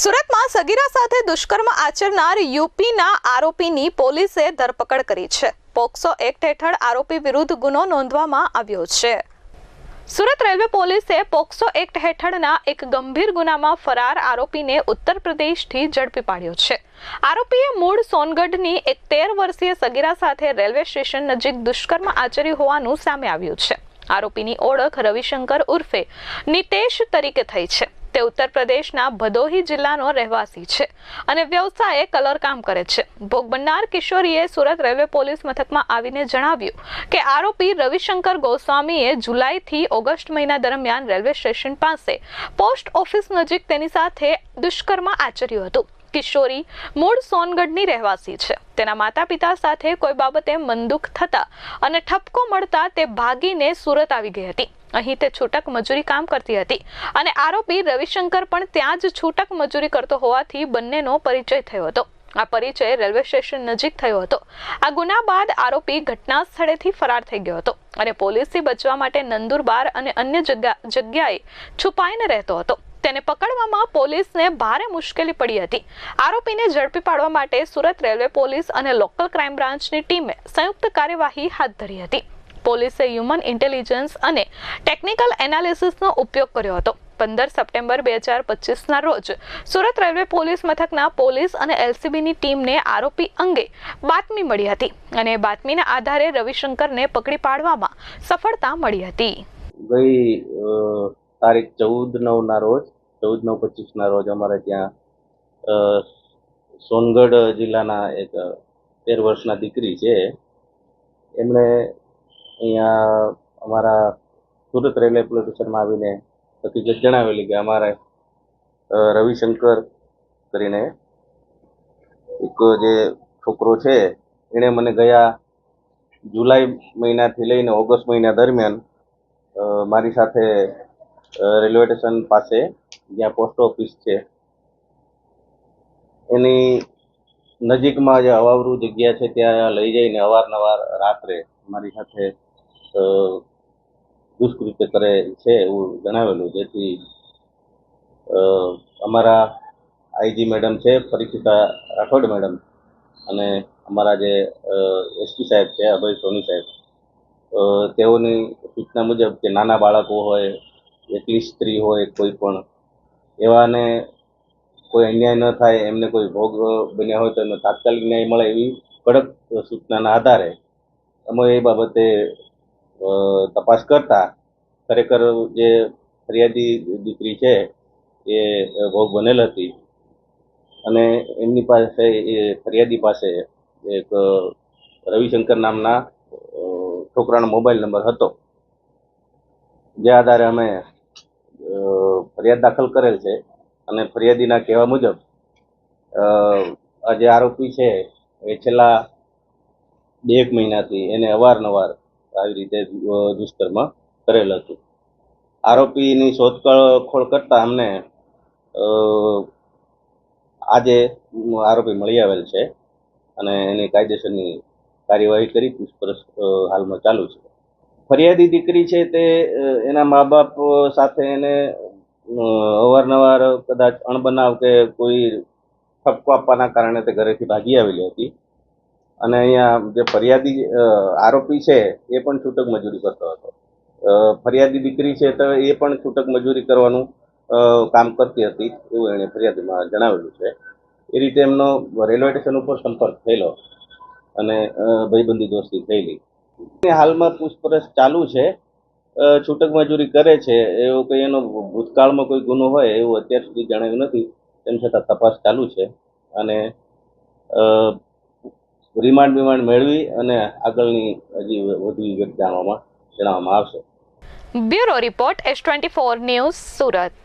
સુરતમાં સગીરા સાથે દુષ્કર્મ આચરનાર યુપીના આરોપીની પોલીસે ધરપકડ કરી છે. પોક્સો એક્ટ હેઠળ આરોપી વિરુદ્ધ ગુનો નોંધવામાં આવ્યો છે. સુરત રેલવે પોલીસે પોક્સો એક્ટ હેઠળના એક ગંભીર ગુનામાં ફરાર આરોપીને ઉત્તર પ્રદેશથી ઝડપી પાડ્યો છે. આરોપીએ મૂળ સોનગઢની એક તેર વર્ષીય સગીરા સાથે રેલવે સ્ટેશન નજીક દુષ્કર્મ આચર્યું હોવાનું સામે આવ્યું છે. આરોપીની ઓળખ રવિશંકર ઉર્ફે નિતેશ તરીકે થઈ છે. તે ઉત્તર પ્રદેશના ભદોહી જિલ્લાનો રહેવાસી છે અને વ્યવસાયે કલરકામ કરે છે. ભોગ બનનાર કિશોરીએ સુરત રેલવે પોલીસ મથકમાં આવીને જણાવ્યું કે આરોપી રવિશંકર ગોસ્વામીએ જુલાઈથી ઓગસ્ટ મહિના દરમિયાન રેલવે સ્ટેશન પાસે પોસ્ટ ઓફિસ નજીક તેની સાથે દુષ્કર્મ આચર્યું હતું. કિશોરી મૂળ સોનગઢની રહેવાસી છે. તેના માતા પિતા સાથે કોઈ બાબતે મનદુખ થતા અને ઠપકો મળતા તે ભાગીને સુરત આવી ગઈ હતી. અહીં તે છૂટક મજૂરી કામ કરતી હતી અને આરોપી રવિશંકર પણ ત્યાં જ છૂટક મજૂરી કરતો હોવાથી બંનેનો પરિચય થયો હતો. આ પરિચય રેલવે સ્ટેશન નજીક થયો હતો. આ ગુના બાદ આરોપી ઘટના સ્થળેથી ફરાર થઈ ગયો હતો અને પોલીસથી બચવા માટે નંદુરબાર અને અન્ય જગ્યાએ છુપાઈને રહેતો હતો. તેને પકડવામાં પોલીસને ભારે મુશ્કેલી પડી હતી. આરોપીને ઝડપી પાડવા માટે સુરત રેલવે પોલીસ અને લોકલ ક્રાઇમ બ્રાન્ચની ટીમે સંયુક્ત કાર્યવાહી હાથ ધરી હતી. પોલીસે હ્યુમન ઇન્ટેલિજન્સ અને ટેકનિકલ એનાલિસિસનો ઉપયોગ કર્યો હતો. પંદર સપ્ટેમ્બર બે હજાર પચીસના રોજ સુરત રેલવે પોલીસ મથકના પોલીસ અને એલસીબીની ટીમને આરોપી અંગે બાતમી મળી હતી અને બાતમીના આધારે રવિશંકરને પકડી પાડવામાં સફળતા મળી હતી. ગઈ તારીખ ચૌદ નવના રોજ ચૌદ નવ પચીસના રોજ અમારે ત્યાં સોનગઢ જિલ્લાના એક તેર વર્ષના દીકરી છે. એમણે અહીંયા અમારા સુરત રેલવે પોલીસ સ્ટેશનમાં આવીને હકીકત જણાવેલી કે અમારે રવિશંકર કરીને એક જે છોકરો છે, એણે મને ગયા જુલાઈ મહિનાથી લઈને ઓગસ્ટ મહિના દરમિયાન મારી સાથે રેલવે સ્ટેશન પાસે જ્યાં પોસ્ટ ઓફિસ છે, એની નજીકમાં જે અવાવરું જગ્યા છે, ત્યાં લઈ જઈને અવારનવાર રાત્રે મારી સાથે દુષ્કૃત્ય કરે છે એવું જણાવેલું જેથી અમારા આઈજી મેડમ છે પરીક્ષિતા રાઠોડ મેડમ અને અમારા જે એસપી સાહેબ છે, અભય સોની સાહેબ. તેઓની સૂચના મુજબ કે નાના બાળકો હોય, એકલી સ્ત્રી હોય, કોઈ પણ, એવાને કોઈ અન્યાય ન થાય, એમને કોઈ ભોગ બન્યા હોય તો એમને તાત્કાલિક ન્યાય મળે એવી કડક સૂચનાના આધારે. અમે એ બાબતે તપાસ કરતા ખરેખર જે ફરિયાદી દીકરી છે, એ ભોગ બનેલ હતી. અને એમની પાસે એ ફરિયાદી પાસે એક રવિશંકર નામના છોકરાનો મોબાઈલ નંબર હતો. જે આધારે અમે ફરિયાદ દાખલ કરેલ છે અને ફરિયાદીના કહેવા મુજબ આ જે આરોપી છે, એ છેલ્લા બે એક મહિનાથી એને અવારનવાર આવી રીતે દુષ્કર્મ કરેલ હતું. આરોપીની શોધખોળ, ખોળ કરતા અમને આજે આરોપી મળી આવેલ છે અને એની કાયદેસરની કાર્યવાહી કરી પૂછપરછ હાલમાં ચાલુ છે. ફરિયાદી દીકરી છે તે એના મા બાપ સાથે એને અવારનવાર કદાચ અણબનાવ કે કોઈ ઠપકો આપવાના કારણે તે ઘરેથી ભાગી આવેલી હતી. અને અહીંયા જે ફરિયાદી આરોપી છે, એ પણ છૂટક મજૂરી કરતો હતો. ફરિયાદી દીકરી છે તો એ પણ છૂટક મજૂરી કરવાનું કામ કરતી હતી એવું એણે ફરિયાદીમાં જણાવેલું છે. એ રીતે એમનો રેલવે સ્ટેશન ઉપર સંપર્ક થયેલો અને ભાઈબંધી દોસ્તી થયેલી. હાલમાં પૂછપરછ ચાલુ છે છૂટક મજૂરી કરે છે, એવો કોઈ એનો ભૂતકાળમાં કોઈ ગુનો હોય એવું અત્યાર સુધી જણાવ્યું નથી, તેમ છતાં તપાસ ચાલુ છે અને રિમાન્ડ બિમાન્ડ મેળવી અને આગળની હજી વધુ વિગત જાણવામાં જણાવવામાં આવશે. Bureau report S twenty four news Surat.